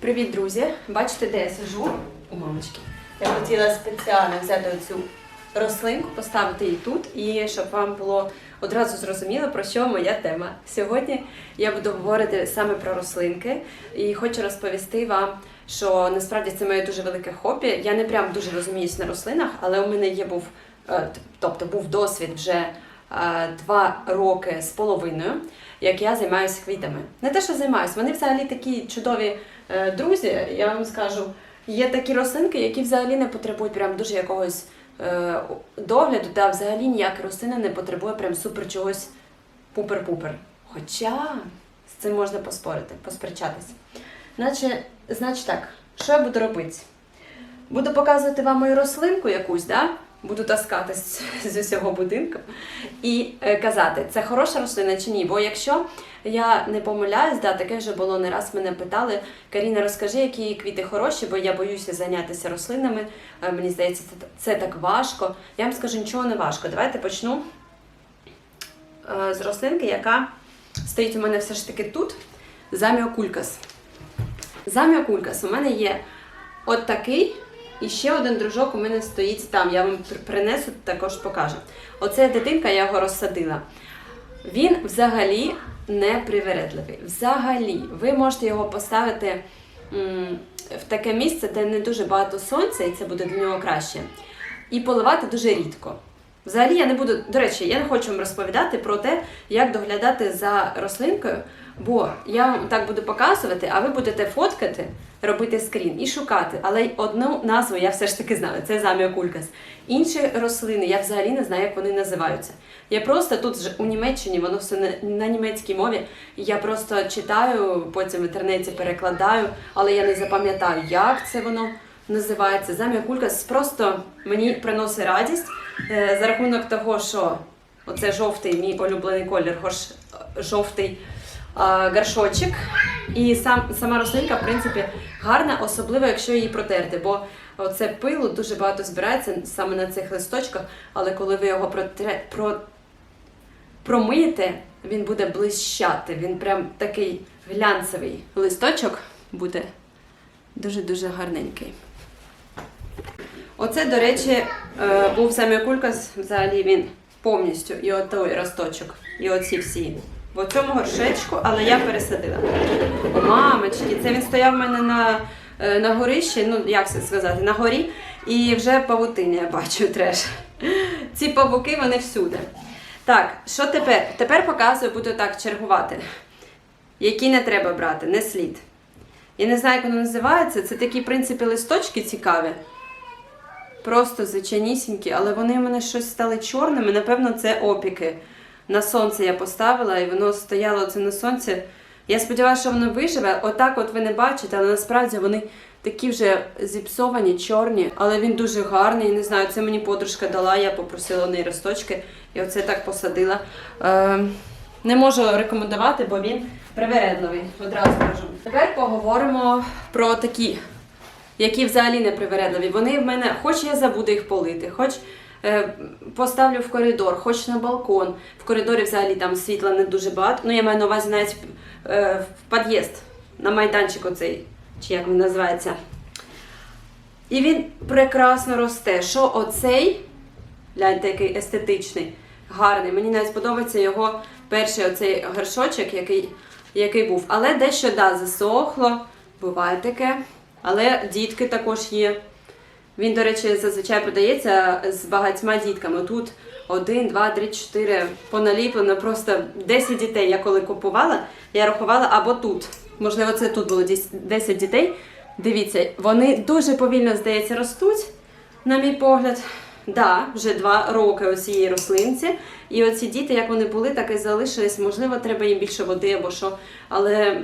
Привіт, друзі! Бачите, де я сижу? У мамочки. Я хотіла спеціально взяти оцю рослинку, поставити її тут, і щоб вам було одразу зрозуміло, про що моя тема. Сьогодні я буду говорити саме про рослинки і хочу розповісти вам, що насправді це моє дуже велике хобі. Я не прям дуже розуміюсь на рослинах, але у мене є був, е, тобто був досвід вже е, два роки з половиною, як я займаюся квітами. Не те, що займаюся, вони взагалі такі чудові друзі. Я вам скажу, є такі рослинки, які взагалі не потребують прям дуже якогось е, догляду, та взагалі ніяка рослина не потребує прям супер чогось пупер-пупер. Хоча з цим можна поспорити, посперечатися. Наче, значить так, що я буду робити? Буду показувати вам мою рослинку якусь, да? Буду таскати з, з усього будинку і е, казати, це хороша рослина чи ні. Бо якщо я не помиляюсь, да, таке вже було не раз мене питали. Каріна, розкажи, які квіти хороші, бо я боюся зайнятися рослинами. Е, Мені здається, це, це так важко. Я вам скажу, нічого не важко. Давайте почну е, з рослинки, яка стоїть у мене все ж таки тут. Заміокулькас. Заміокулькас у мене є от такий, і ще один дружок у мене стоїть там. Я вам принесу, також покажу. Оце дитинка, я його розсадила. Він взагалі не привередливий. Взагалі, ви можете його поставити в таке місце, де не дуже багато сонця, і це буде для нього краще. І поливати дуже рідко. Взагалі я не буду, до речі, я не хочу вам розповідати про те, як доглядати за рослинкою, бо я вам так буду показувати, а ви будете фоткати, робити скрін і шукати. Але одну назву я все ж таки знаю, це заміокулькас. Інші рослини я взагалі не знаю, як вони називаються. Я просто тут ж у Німеччині, воно все на, на німецькій мові. Я просто читаю, потім в інтернеті перекладаю, але я не запам'ятаю, як це воно називається. Заміокулькас просто мені приносить радість е, за рахунок того, що оце жовтий, мій улюблений колір, хоч жовтий горшочок. І сам, сама рослинка, в принципі, гарна, особливо, якщо її протерти, бо оце пилу дуже багато збирається саме на цих листочках, але коли ви його протре, про, промиєте, він буде блищати. Він прям такий глянцевий листочок буде дуже-дуже гарненький. Оце, до речі, е, був самікулькас, взагалі він повністю, і от той росточок, і оці всі. В цьому горшечку, але я пересадила. О, мамочки, це він стояв в мене на, е, на горищі, ну як це сказати, на горі, і вже павутиня я бачу треш. Ці павуки вони всюди. Так, що тепер? Тепер показую, буду так чергувати. Які не треба брати, не слід. Я не знаю, як воно називається. Це такі, в принципі, листочки цікаві. Просто звичайнісінькі, але вони в мене щось стали чорними. Напевно, це опіки. На сонце я поставила, і воно стояло це на сонці. Я сподіваюся, що воно виживе. Отак от ви не бачите, але насправді вони такі вже зіпсовані, чорні, але він дуже гарний. Не знаю, це мені подружка дала, я попросила у неї росточки і оце так посадила. Е, не можу рекомендувати, бо він привередливий, одразу кажу. Тепер поговоримо про такі які взагалі не привередливі. Вони в мене, хоч я забуду їх полити, хоч е, поставлю в коридор, хоч на балкон. В коридорі взагалі там світла не дуже багато. Ну, я маю на увазі навіть е, в під'їзд, на майданчик оцей, чи як він називається. І він прекрасно росте. Що оцей, гляньте, який естетичний, гарний. Мені навіть подобається його перший оцей горшочок, який, який був. Але дещо да, засохло, буває таке. Але дітки також є. Він, до речі, зазвичай подається з багатьма дітками. Тут один, два, три, чотири поналіплено, просто 10 дітей. Я коли купувала, я рахувала або тут. Можливо, це тут було 10 дітей. Дивіться, вони дуже повільно, здається, ростуть, на мій погляд. Да, вже два роки ось цієї рослинці. І оці діти, як вони були, так і залишились. Можливо, треба їм більше води або що. Але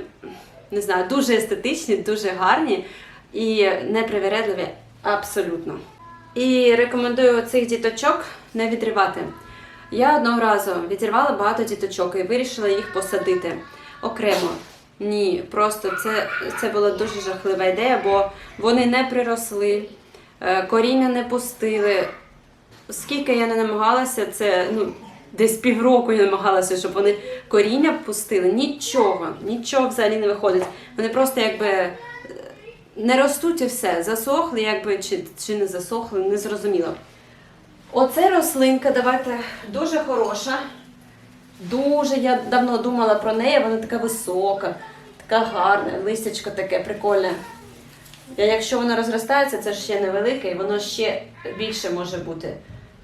не знаю, дуже естетичні, дуже гарні і непривередливі абсолютно. І рекомендую цих діточок не відривати. Я одного разу відірвала багато діточок і вирішила їх посадити окремо. Ні, просто це, це була дуже жахлива ідея, бо вони не приросли, е, коріння не пустили. Скільки я не намагалася, це ну, десь півроку я намагалася, щоб вони коріння пустили. Нічого, нічого взагалі не виходить. Вони просто якби не ростуть і все. Засохли, якби чи, чи не засохли, не зрозуміло. Оце рослинка, давайте, дуже хороша. Дуже я давно думала про неї, вона така висока, така гарна, листячко таке прикольне. Якщо воно розростається, це ще невелике, і воно ще більше може бути.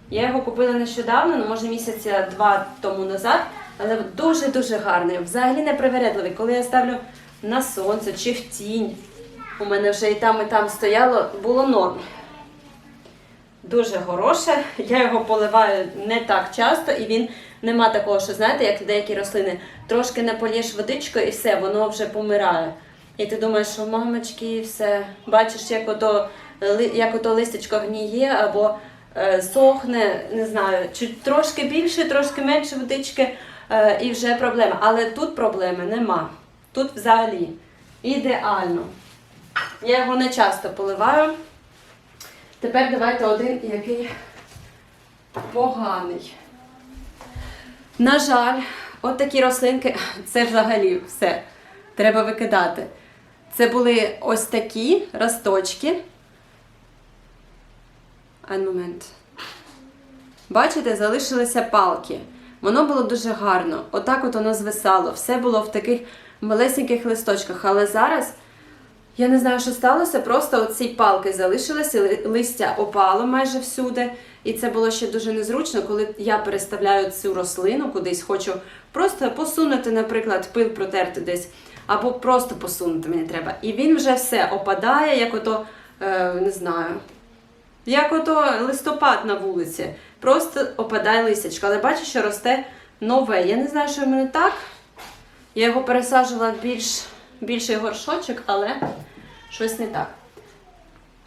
Я його купила нещодавно, ну може місяця два тому назад, але дуже-дуже гарний. Взагалі не привередливий. Коли я ставлю на сонце чи в тінь, у мене вже і там, і там стояло, було норм. Дуже хороше. Я його поливаю не так часто, і він нема такого, що знаєте, як деякі рослини, трошки не полєш водичкою і все, воно вже помирає. І ти думаєш, що мамочки, все. Бачиш, як ото, як ото листячко гніє або е, сохне, не знаю, чи трошки більше, трошки менше водички, е, і вже проблема. Але тут проблеми нема. Тут взагалі ідеально. Я його не часто поливаю. Тепер давайте один, який поганий. На жаль, от такі рослинки, це взагалі все. Треба викидати. Це були ось такі росточки. Ан момент. Бачите, залишилися палки. Воно було дуже гарно. Отак от воно звисало. Все було в таких малесеньких листочках. Але зараз я не знаю, що сталося. Просто оці палки залишилися, листя опало майже всюди. І це було ще дуже незручно, коли я переставляю цю рослину кудись, хочу просто посунути, наприклад, пил протерти десь, або просто посунути мені треба. І він вже все опадає, як ото, е, не знаю, як ото листопад на вулиці. Просто опадає листячко. Але бачу, що росте нове. Я не знаю, що в мене так. Я його пересаджувала більш, більший горшочок, але щось не так.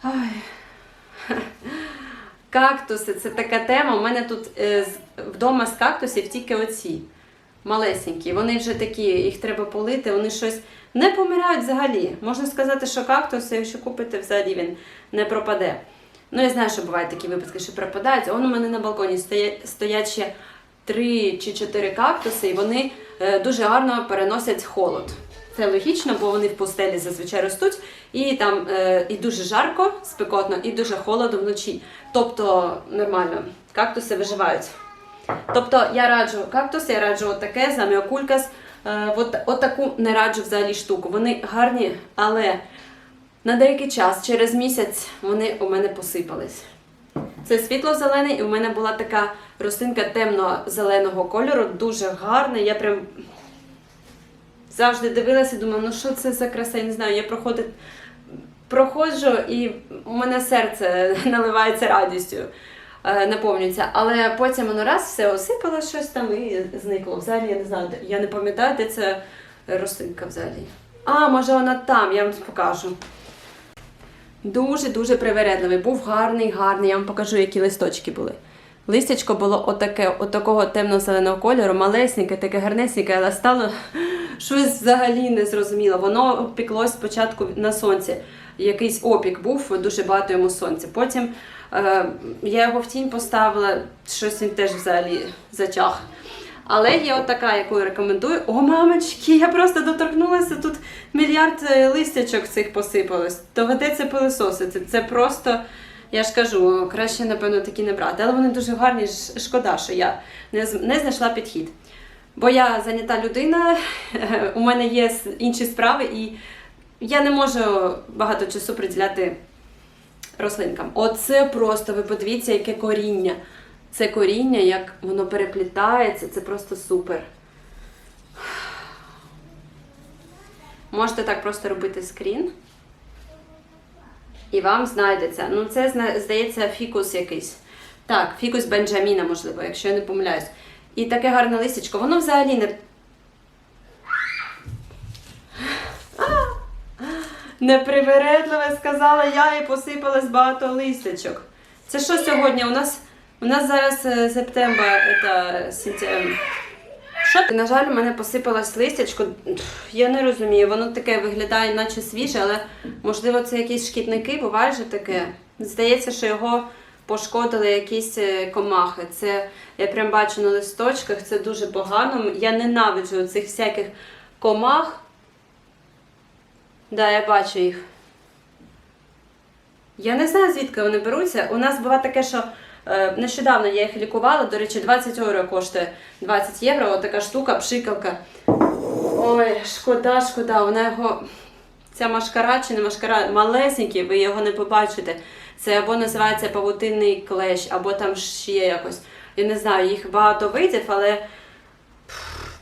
Ай. Кактуси це така тема. У мене тут е, вдома з кактусів тільки оці малесенькі. Вони вже такі, їх треба полити, вони щось не помирають взагалі. Можна сказати, що кактуси, якщо купите, взагалі він не пропаде. Ну, я знаю, що бувають такі випадки, що пропадають. Он у мене на балконі стоять, стоять ще три чи чотири кактуси, і вони е, дуже гарно переносять холод. Це логічно, бо вони в пустелі зазвичай ростуть, і там е, і дуже жарко, спекотно, і дуже холодно вночі. Тобто нормально, кактуси виживають. Тобто я раджу кактус, я раджу отаке, заміокулькас. Е, от, от таку не раджу взагалі штуку. Вони гарні, але на деякий час, через місяць, вони у мене посипались. Це світло-зелений, і у мене була така рослинка темно-зеленого кольору, дуже гарна. Я прям завжди дивилася, думала, ну що це за краса, я не знаю, я проходить, проходжу і у мене серце наливається радістю, е, наповнюється. Але потім воно раз все осипало щось там і зникло. Взагалі я не знаю, я не пам'ятаю, де це рослинка взагалі. А, може вона там, я вам покажу. Дуже-дуже привередливий. Був гарний, гарний. Я вам покажу, які листочки були. Листячко було отаке, отакого темно-зеленого кольору, малесеньке, таке гарнесеньке, але стало щось взагалі незрозуміло. Воно піклось спочатку на сонці. Якийсь опік був, дуже багато йому сонця. Потім е, я його в тінь поставила, щось він теж взагалі затяг. Але є отака, яку я рекомендую. О, мамочки, я просто доторкнулася, тут мільярд е, листячок цих посипалось. Доведеться пилисосити. Це просто, я ж кажу, краще, напевно, такі не брати. Але вони дуже гарні, шкода, що я не знайшла підхід. Бо я зайнята людина, у мене є інші справи, і я не можу багато часу приділяти рослинкам. Оце просто, ви подивіться, яке коріння. Це коріння, як воно переплітається, це просто супер. Можете так просто робити скрін. І вам знайдеться. Ну, це здається фікус якийсь. Так, фікус Бенджаміна, можливо, якщо я не помиляюсь. І таке гарне листячко. Воно взагалі не. Непривередливе, сказала я і посипалось багато листячок. Це що сьогодні? У нас, у нас зараз е, септембр, це сентябрь. Що? На жаль, у мене посипалось листячко. Я не розумію, воно таке виглядає, наче свіже, але можливо це якісь шкідники, буває же таке. Здається, що його пошкодили якісь е, комахи. Це я прям бачу на листочках, це дуже погано. Я ненавиджу цих всяких комах. Да, я бачу їх. Я не знаю, звідки вони беруться. У нас буває таке, що е, нещодавно я їх лікувала. До речі, 20 євро коштує 20 євро. Отака штука, пшикалка. Ой, шкода, шкода. Вона його. Ця машкара чи не машкара, малесенький, ви його не побачите. Це або називається павутинний клещ, або там ще якось. Я не знаю, їх багато видів, але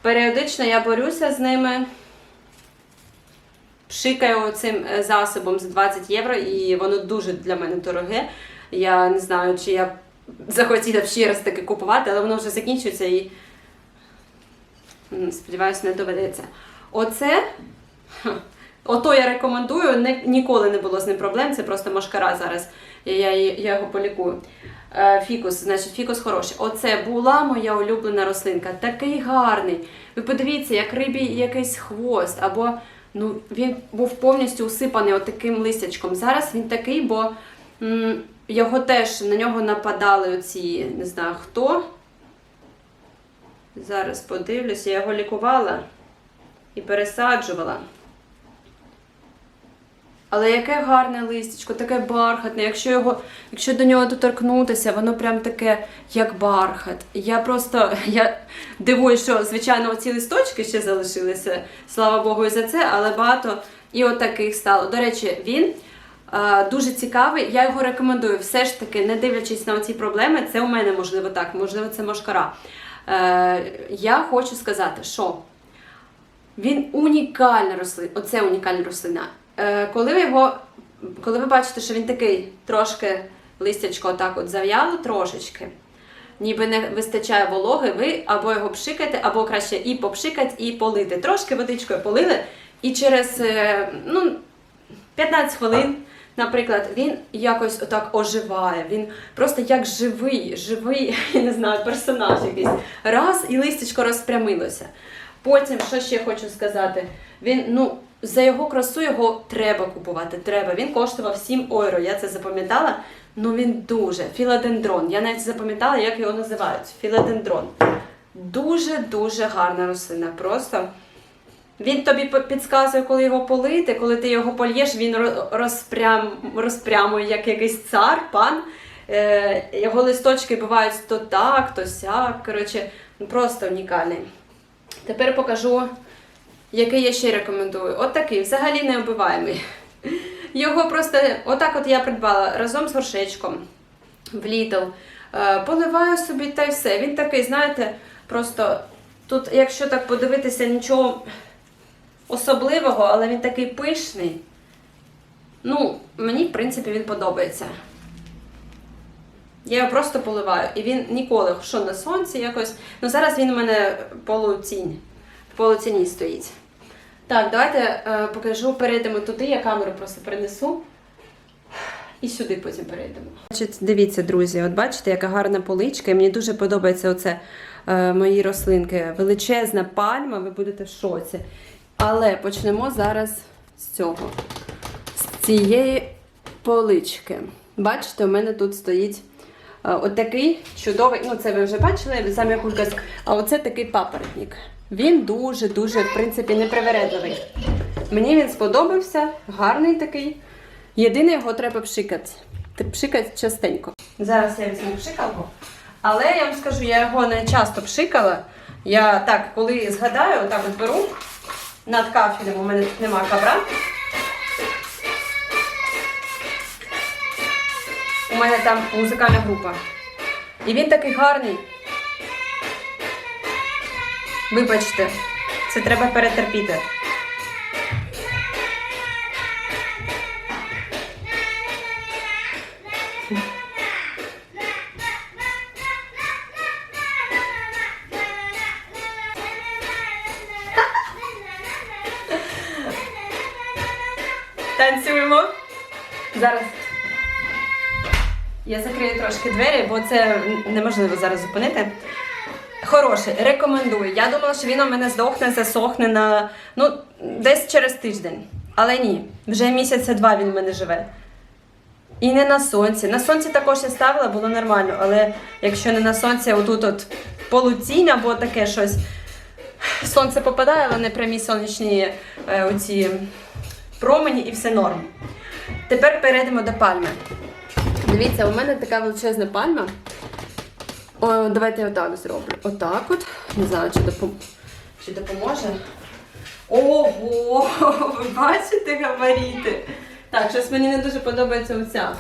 періодично я борюся з ними. Пшикаю цим е, засобом за 20 євро, і воно дуже для мене дороге. Я не знаю, чи я захотіла б ще раз таки купувати, але воно вже закінчується і сподіваюся, не доведеться. Оце. Ото я рекомендую, не, ніколи не було з ним проблем, це просто машкара зараз. Я, я, його полікую. Е, Фікус, значить, фікус хороший. Оце була моя улюблена рослинка. Такий гарний. Ви подивіться, як рибі якийсь хвост, або ну, він був повністю усипаний отаким листячком. Зараз він такий, бо м, його теж на нього нападали оці, не знаю хто. Зараз подивлюся, я його лікувала і пересаджувала. Але яке гарне листячко, таке бархатне. Якщо його, якщо до нього доторкнутися, воно прям таке, як бархат. Я просто я дивуюсь, що звичайно оці листочки ще залишилися. Слава Богу, і за це, але багато і от стало. До речі, він е, дуже цікавий. Я його рекомендую. Все ж таки, не дивлячись на ці проблеми, це у мене можливо так, можливо, це машкара. Е, я хочу сказати, що він унікальна рослина. Оце унікальна рослина. Е, коли ви його, коли ви бачите, що він такий трошки листячко так от зав'яло трошечки, ніби не вистачає вологи, ви або його пшикаєте, або краще і попшикати, і полити. Трошки водичкою полили, і через е, ну, 15 хвилин. Наприклад, він якось отак оживає, він просто як живий, живий, я не знаю, персонаж якийсь. Раз і листячко розпрямилося. Потім, що ще хочу сказати, він, ну, за його красу його треба купувати. Треба. Він коштував 7 євро, я це запам'ятала. Ну він дуже. Філодендрон. Я навіть запам'ятала, як його називають. Філодендрон. Дуже-дуже гарна рослина. Просто. Він тобі підказує, коли його полити, коли ти його польєш, він розпрям, розпрямує як якийсь цар, пан. Е, його листочки бувають то так, то сяк. Коротше, ну, просто унікальний. Тепер покажу, який я ще рекомендую. От такий, взагалі неубиваємий. Його просто, отак от я придбала разом з горшечком в Lidl. Е, Поливаю собі та й все. Він такий, знаєте, просто тут, якщо так подивитися, нічого особливого, але він такий пишний. Ну, мені, в принципі, він подобається. Я його просто поливаю. І він ніколи, що на сонці якось. Ну зараз він у мене полутінь. В полутіні стоїть. Так, давайте е, покажу, перейдемо туди, я камеру просто принесу. І сюди потім перейдемо. Значить, дивіться, друзі, от бачите, яка гарна поличка. І мені дуже подобається оце е, мої рослинки. Величезна пальма, ви будете в шоці. Але почнемо зараз з цього. З цієї полички. Бачите, у мене тут стоїть е, отакий чудовий, ну це ви вже бачили, самі кулька. А оце такий папоротник. Він дуже-дуже, в принципі, непривередливий. Мені він сподобався, гарний такий. Єдине, його треба пшикати. Пшикати частенько. Зараз я візьму пшикалку. Але я вам скажу, я його не часто пшикала. Я так, коли згадаю, так от беру над кафелем, у мене тут нема ковра. У мене там музикальна група. І він такий гарний. Вибачте, це треба перетерпіти. Танцюємо. Зараз. Я закрию трошки двері, бо це неможливо зараз зупинити. Хороший, рекомендую. Я думала, що він у мене здохне, засохне на ну, десь через тиждень. Але ні, вже місяця два він у мене живе. І не на сонці. На сонці також я ставила, було нормально, але якщо не на сонці, отут от полутінь або таке щось. Сонце попадає, але не прямі сонячні е, оці промені і все норм. Тепер перейдемо до пальми. Дивіться, у мене така величезна пальма. О, давайте я отак зроблю. Отак от. Не знаю, чи, допом... чи допоможе. Ого! Ви бачите габаріти? Так, щось мені не дуже подобається оця.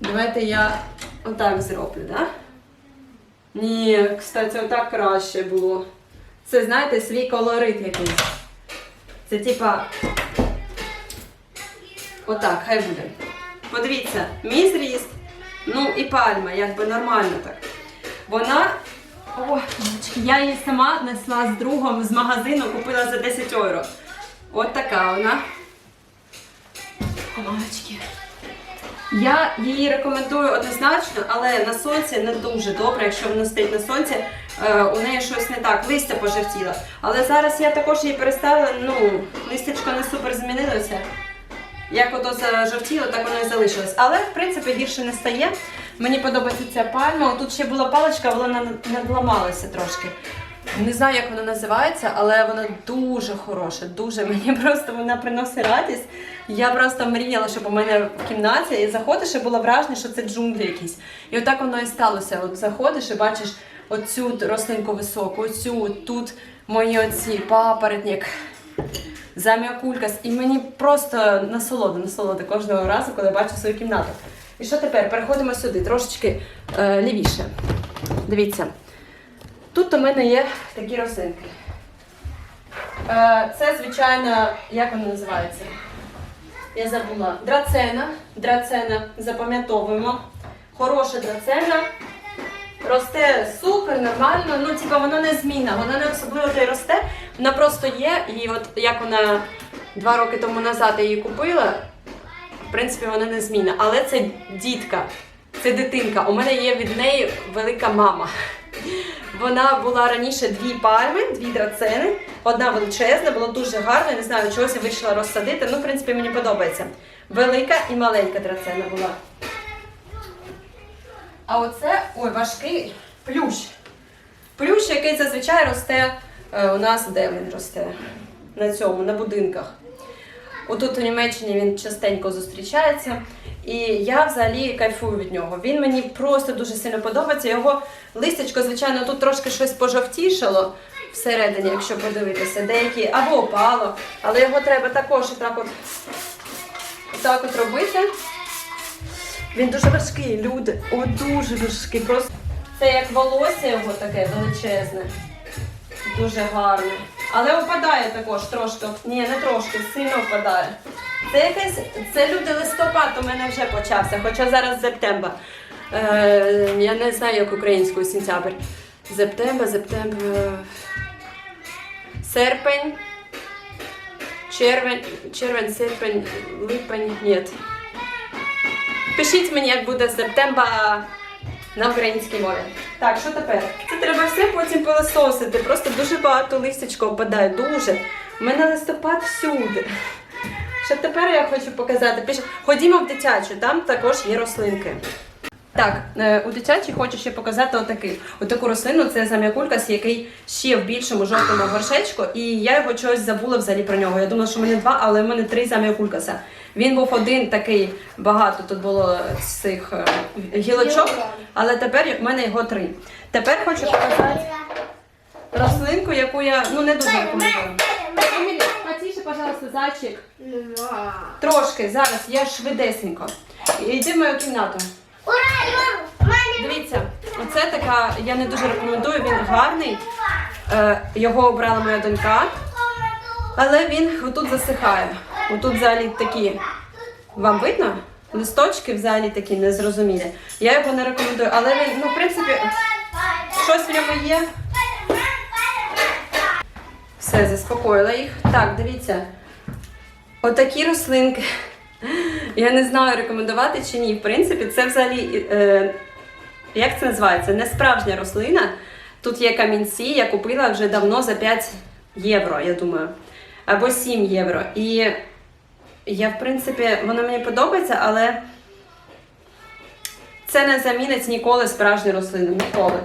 Давайте я отак зроблю, так? Да? Ні, кстати, отак краще було. Це, знаєте, свій колорит якийсь. Це типа. Отак, хай буде. Подивіться, мій зріст, ну і пальма, якби нормально так. Вона. О, я її сама несла з другом з магазину, купила за 10 євро. От така вона. О, мамочки. Я її рекомендую однозначно, але на сонці не дуже добре, якщо вона стоїть на сонці, е, у неї щось не так, листя пожовтіло. Але зараз я також її переставила, ну, листячко не супер змінилося. Як ото зажовтіло, так воно і залишилось. Але, в принципі, гірше не стає. Мені подобається ця пальма. Тут ще була паличка, вона надламалася трошки. Не знаю, як вона називається, але вона дуже хороша. Дуже мені просто вона приносить радість. Я просто мріяла, щоб у мене в кімнаті і заходиш, і було враження, що це джунглі якісь. І отак воно і сталося. От заходиш і бачиш оцю рослинку високу, оцю тут мої оці папоротник. Заміакулькас. І мені просто насолода, насолода кожного разу, коли бачу свою кімнату. І що тепер? Переходимо сюди, трошечки е, лівіше. Дивіться. Тут у мене є такі рослинки. Е, це, звичайно, як вона називається? Я забула. Драцена. Драцена, запам'ятовуємо. Хороша драцена. Росте супер, нормально. Ну, типа, вона не змінна, вона не особливо й росте. Вона просто є. І от як вона два роки тому назад я її купила, в принципі, вона не змінна. Але це дітка, це дитинка. У мене є від неї велика мама. Вона була раніше дві пальми, дві драцени. Одна величезна, було дуже гарно. Не знаю, чогось я вирішила розсадити. Ну, в принципі, мені подобається. Велика і маленька драцена була. А оце ой, важкий плющ. Плющ, який зазвичай росте е, у нас, де він росте? На цьому, на будинках. Отут у Німеччині він частенько зустрічається. І я взагалі кайфую від нього. Він мені просто дуже сильно подобається. Його листячко, звичайно, тут трошки щось пожовтішало всередині, якщо подивитися, деякі або опало, але його треба також отак от, отак от робити. Він дуже важкий, люди. О, дуже важкий. Просто це як волосся його таке величезне. Дуже гарне. Але опадає також трошки. Ні, не трошки, сильно опадає. Це якесь, це люди листопад у мене вже почався, хоча зараз септембр. Е, я не знаю, як українською сентябрь. Септембр, септембр. Серпень. Червень, червень, серпень, липень. Ні. Пишіть мені, як буде септембр на українській мові. Так, що тепер? Це треба все потім пилососити. Просто дуже багато листячка опадає. Дуже. У мене листопад всюди. Що тепер я хочу показати? Піш- Ходімо в дитячу, там також є рослинки. Так, е, у дитячій хочу ще показати отакий. Отаку рослину це зам'якулькас, який ще в більшому жовтому горшечку, і я його чогось забула взагалі про нього. Я думала, що в мене два, але в мене три зам'якулькаса. Він був один такий, багато тут було цих е, гілочок, але тепер в мене його три. Тепер хочу показати рослинку, яку я ну не дуже рекомендую. Емілі, потише, пожалуйста, зайчик. Трошки, зараз я швидесенько. Йди в мою кімнату. Дивіться, оце така, я не дуже рекомендую, він гарний. Е, його обрала моя донька, але він отут засихає. Отут взагалі такі, вам видно? Листочки взагалі такі незрозумілі. Я його не рекомендую, але він, ну, в принципі, щось в ньому є. Все, заспокоїла їх. Так, дивіться. Отакі рослинки. Я не знаю, рекомендувати чи ні. В принципі, це взагалі, е, як це називається? Не справжня рослина. Тут є камінці, я купила вже давно за 5 євро, я думаю. Або 7 євро. І я, в принципі, воно мені подобається, але це не замінить ніколи справжню рослину. Ніколи.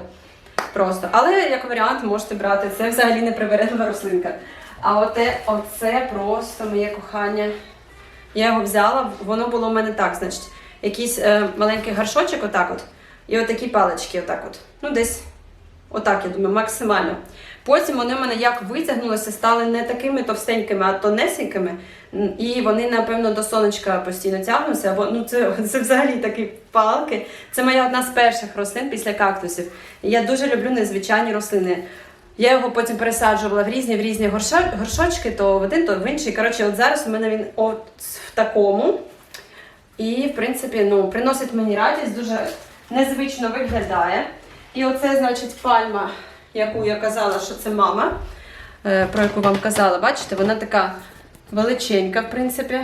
Просто. Але як варіант можете брати. Це взагалі не привередлива рослинка. А оте, оце просто моє кохання. Я його взяла, воно було у мене так, значить, якийсь е, маленький горшочок, отак от, і отакі палички, отак от. Ну, десь отак, я думаю, максимально. Потім вони в мене як витягнулися, стали не такими товстенькими, а тонесенькими. І вони, напевно, до сонечка постійно тягнуться. Ну це, це взагалі такі палки. Це моя одна з перших рослин після кактусів. Я дуже люблю незвичайні рослини. Я його потім пересаджувала в різні в різні горшочки, то в один, то в інший. Коротше, от зараз у мене він от в такому. І, в принципі, ну, приносить мені радість, дуже незвично виглядає. І оце, значить, пальма, яку я казала, що це мама, е, про яку вам казала, бачите, вона така величенька, в принципі.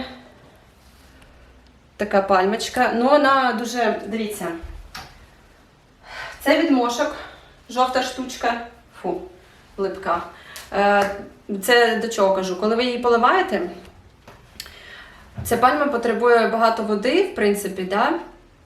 Така пальмочка. Ну, вона дуже, дивіться. Це від мошок, жовта штучка. Фу, липка. Е, Це до чого кажу? Коли ви її поливаєте, ця пальма потребує багато води, в принципі, да?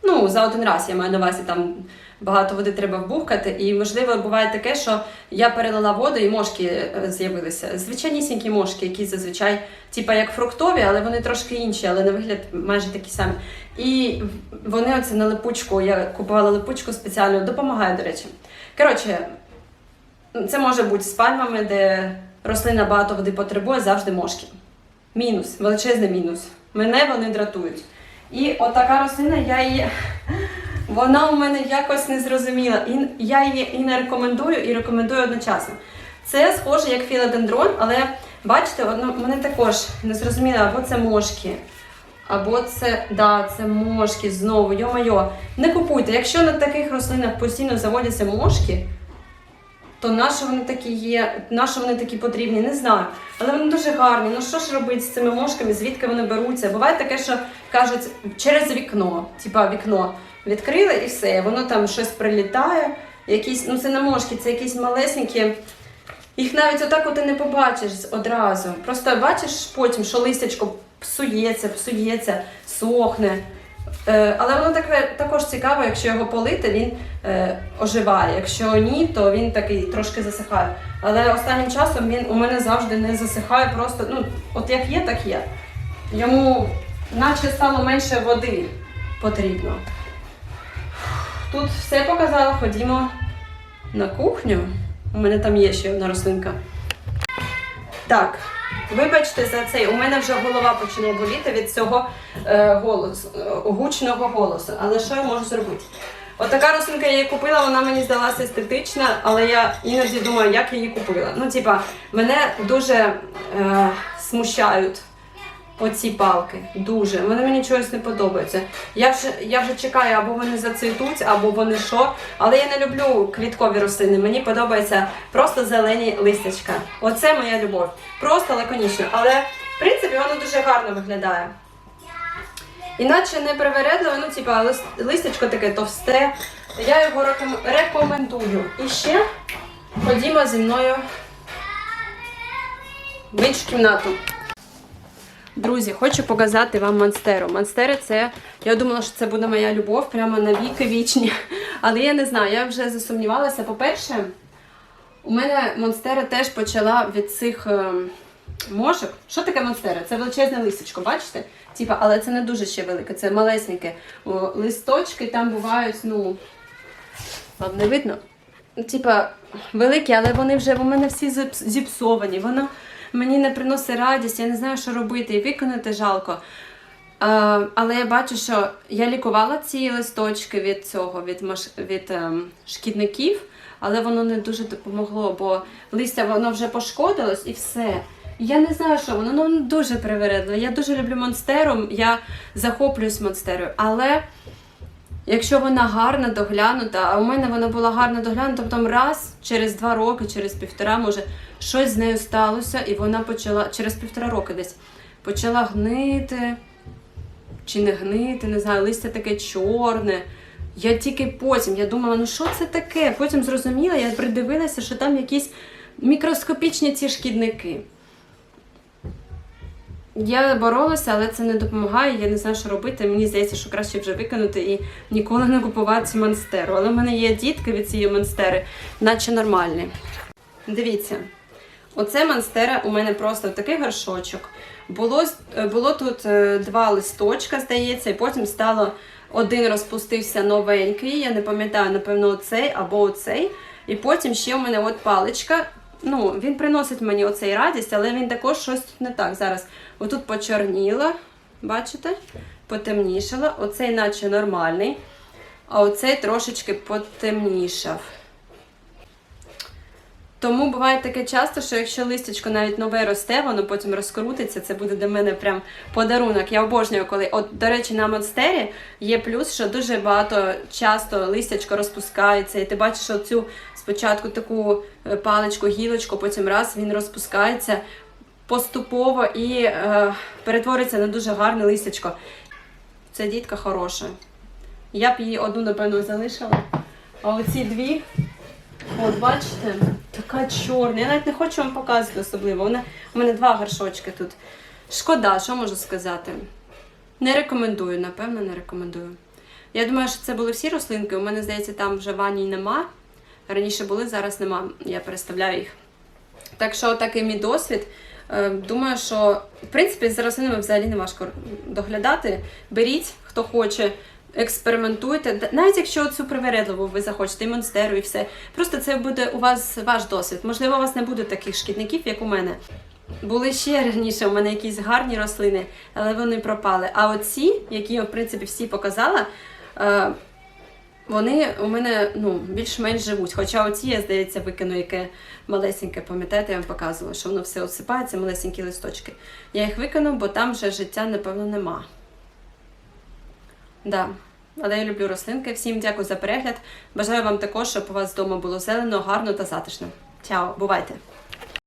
Ну, за один раз я маю на увазі там багато води треба вбухкати. І можливо буває таке, що я перелила воду і мошки е, з'явилися. Звичайнісінькі мошки, які зазвичай, типа як фруктові, але вони трошки інші, але на вигляд майже такі самі. І вони оце на липучку, я купувала липучку спеціально, допомагає, до речі. Коротше, це може бути з пальмами, де рослина багато води потребує, завжди мошки. Мінус, величезний мінус. Мене вони дратують. І отака рослина, я її. Вона у мене якось не зрозуміла. І я її і не рекомендую, і рекомендую одночасно. Це схоже як філодендрон, але бачите, воно мене також не зрозуміло, або це мошки. Або це, да, це мошки знову, йо-майо. Не купуйте. Якщо на таких рослинах постійно заводяться мошки, то нащо вони такі є, нащо вони такі потрібні, не знаю. Але вони дуже гарні. Ну що ж робити з цими мошками, звідки вони беруться? Буває таке, що кажуть через вікно, типа вікно відкрили і все, воно там щось прилітає. Якісь, ну це не мошки, це якісь малесенькі. Їх навіть отак от і не побачиш одразу. Просто бачиш потім, що листячко псується, псується, сохне. Е, але воно таке також цікаво, якщо його полити, він е, оживає. Якщо ні, то він такий трошки засихає. Але останнім часом він у мене завжди не засихає, просто ну, от як є, так є. Йому наче стало менше води потрібно. Тут все показала, ходімо на кухню. У мене там є ще одна рослинка. Так, вибачте за цей. У мене вже голова починає боліти від цього е, голосу, е, гучного голосу. Але що я можу зробити? Отака рослинка я її купила, вона мені здалася естетична, але я іноді думаю, як я її купила. Ну, типа, мене дуже е, смущають оці палки. Дуже. Вони мені чогось не подобаються. Я вже, я вже чекаю, або вони зацвітуть, або вони що. Але я не люблю квіткові рослини. Мені подобається просто зелені листячка. Оце моя любов. Просто лаконічно. Але в принципі воно дуже гарно виглядає. Іначе не привередливо, ну типа листячко таке товсте. Я його рекомендую. І ще ходімо зі мною в іншу кімнату. Друзі, хочу показати вам монстеру. Монстери це. Я думала, що це буде моя любов прямо на віки вічні. Але я не знаю, я вже засумнівалася. По-перше, у мене монстера теж почала від цих ем, мошок. Що таке монстера? Це величезне листочко, бачите? Типа, але це не дуже ще велике, це малесеньке. Листочки там бувають, ну. Вам не видно? Типа, великі, але вони вже у мене всі зіпсовані. Воно мені не приносить радість, я не знаю, що робити, і виконати жалко. Е, але я бачу, що я лікувала ці листочки від цього, від, від ем, шкідників, але воно не дуже допомогло, бо листя воно вже пошкодилось і все. Я не знаю, що воно, ну, воно дуже привередливе. Я дуже люблю монстеру, я захоплююсь монстерою, але якщо вона гарна, доглянута, а у мене вона була гарно доглянута, потім раз через два роки, через півтора, може, щось з нею сталося, і вона почала через півтора роки десь почала гнити чи не гнити, не знаю, листя таке чорне. Я тільки потім я думала, ну що це таке? Потім зрозуміла, я придивилася, що там якісь мікроскопічні ці шкідники. Я боролася, але це не допомагає. Я не знаю, що робити. Мені здається, що краще вже викинути і ніколи не купувати цю монстеру. Але в мене є дітки від цієї монстери, наче нормальні. Дивіться, оце монстера у мене просто такий горшочок. Було, е, було тут е, два листочка, здається, і потім стало один розпустився новенький. Я не пам'ятаю, напевно, оцей або оцей. І потім ще у мене от паличка. Ну, він приносить мені оцей радість, але він також щось тут не так. Зараз отут почорніло, бачите? Потемнішало. Оцей наче нормальний, а оцей трошечки потемнішав. Тому буває таке часто, що якщо листячко навіть нове росте, воно потім розкрутиться, це буде для мене прям подарунок. Я обожнюю, коли, от, до речі, на монстері є плюс, що дуже багато часто листячко розпускається, і ти бачиш оцю спочатку таку е, паличку, гілочку, потім раз він розпускається поступово і е, перетвориться на дуже гарне листячко. Це дітка хороша. Я б її одну, напевно, залишила. А оці дві. От, бачите, така чорна. Я навіть не хочу вам показувати особливо. Вона, у мене два горшочки тут. Шкода, що можу сказати. Не рекомендую, напевно, не рекомендую. Я думаю, що це були всі рослинки. У мене, здається, там вже ваній нема. Раніше були, зараз нема. Я переставляю їх. Так що, такий мій досвід. Е, Думаю, що в принципі з рослинами взагалі не важко доглядати. Беріть, хто хоче, експериментуйте. Навіть якщо цю привередливу ви захочете, і монстеру, і все. Просто це буде у вас ваш досвід. Можливо, у вас не буде таких шкідників, як у мене. Були ще раніше у мене якісь гарні рослини, але вони пропали. А оці, які я в принципі всі показала, е, вони у мене ну, більш-менш живуть. Хоча оці, я здається, викину яке малесеньке, пам'ятаєте, я вам показувала, що воно все осипається, малесенькі листочки. Я їх викину, бо там вже життя, напевно, нема. Да. Але я люблю рослинки. Всім дякую за перегляд. Бажаю вам також, щоб у вас вдома було зелено, гарно та затишно. Чао, бувайте!